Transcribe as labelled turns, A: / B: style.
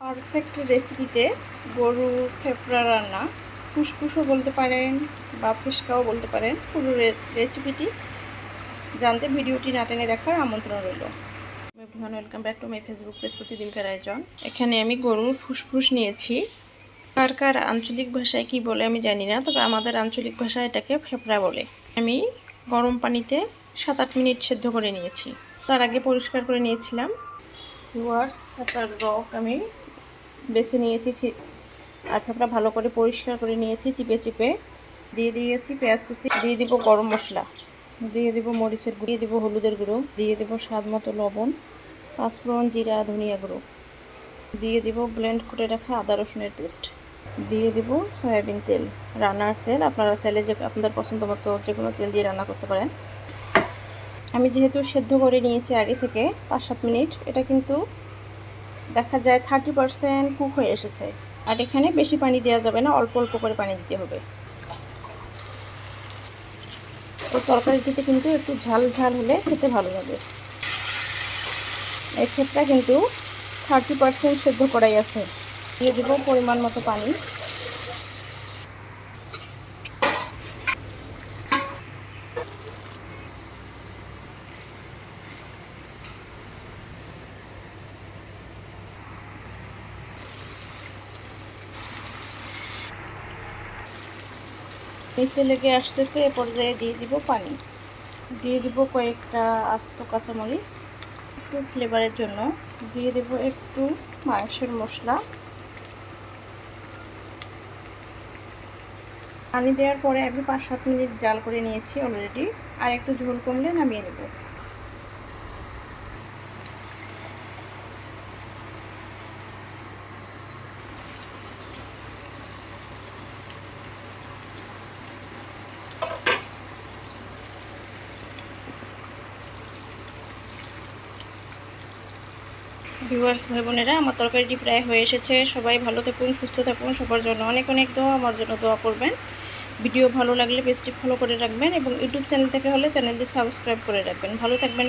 A: Perfect রেসিপিতে গরুর ফেফড়া রান্না। ফুসফুসও বলতে পারেন বা ফুসকাও বলতে পারেন। পুরো রেসিপিটি জানতে ভিডিওটি না টেনে দেখার আমন্ত্রণ রইল। Everyone welcome back to my Facebook page প্রতিদিনকার আয়োজন এখানে আমি গরুর ফুসফুস নিয়েছি। কার কার আঞ্চলিক ভাষায় কি বলে আমি জানি না তবে আমাদের আঞ্চলিক ভাষায় এটাকে ফেফড়া বলে। আমি গরম পানিতে সাত আট মিনিট সেদ্ধ করে নিয়েছি। তার আগে পরিষ্কার করে নিয়েছিলাম। ভিউয়ার্স ফেফড়ার রক আমি বেছে নিয়েছি ফেফড়া ভালো করে পরিষ্কার করে নিয়েছি, চিপে চিপে। দিয়ে দিয়েছি পেঁয়াজ কুচি, দিয়ে দিব গরম মশলা। দিয়ে দিব মরিচের গুঁড়ো, দিয়ে দিব হলুদের গুঁড়ো, দিয়ে দিব স্বাদ মতো লবণ, পাঁচফোড়ন, জিরা, ধনিয়া গুঁড়ো। দিয়ে দিব ব্লেন্ড করে রাখা আদা রসুনের পেস্ট দিয়ে দিব সয়াবিন তেল, রান্নার তেল। আপনারা চাইলে যে আপনাদের পছন্দ মতো যে কোনো তেল দিয়ে রান্না করতে পারেন। আমি যেহেতু সেদ্ধ করে নিয়েছি আগে থেকে, পাঁচ সাত মিনিট, এটা কিন্তু দেখা যায় থার্টি পারসেন্ট কুক হয়ে এসেছে। আর এখানে বেশি পানি দেওয়া যাবে না, অল্প অল্প করে পানি দিতে হবে। তো তরকারিটিতে কিন্তু একটু ঝাল ঝাল হলে খেতে ভালো লাগে। এক্ষেত্রে ক্ষেত্রে কিন্তু থার্টি পারসেন্ট সেদ্ধ করাই আছে। দিয়ে দেবো পরিমাণ মতো পানি। নিচে লেগে আসতেছে, এ পর্যায়ে দিয়ে দিব পানি। দিয়ে দিব কয়েকটা আস্ত কাঁচামরিচ একটু ফ্লেভারের জন্য। দিয়ে দেব একটু মাংসের মশলা। পানি দেওয়ার পরে আমি পাঁচ সাত মিনিট জাল করে নিয়েছি অলরেডি আর একটু ঝোল কমলে নামিয়ে নেব। ভিউয়ার্স ভাই বোনেরা, আমার তরকারিটি প্রায় হয়ে এসেছে। সবাই ভালো থাকুন, সুস্থ থাকুন, সবার জন্য অনেক অনেক দোয়া, আমার জন্য দোয়া করবেন। ভিডিও ভালো লাগলে পেজটি ফলো করে রাখবেন এবং ইউটিউব চ্যানেল থেকে হলে চ্যানেলটি সাবস্ক্রাইব করে রাখবেন। ভালো থাকবেন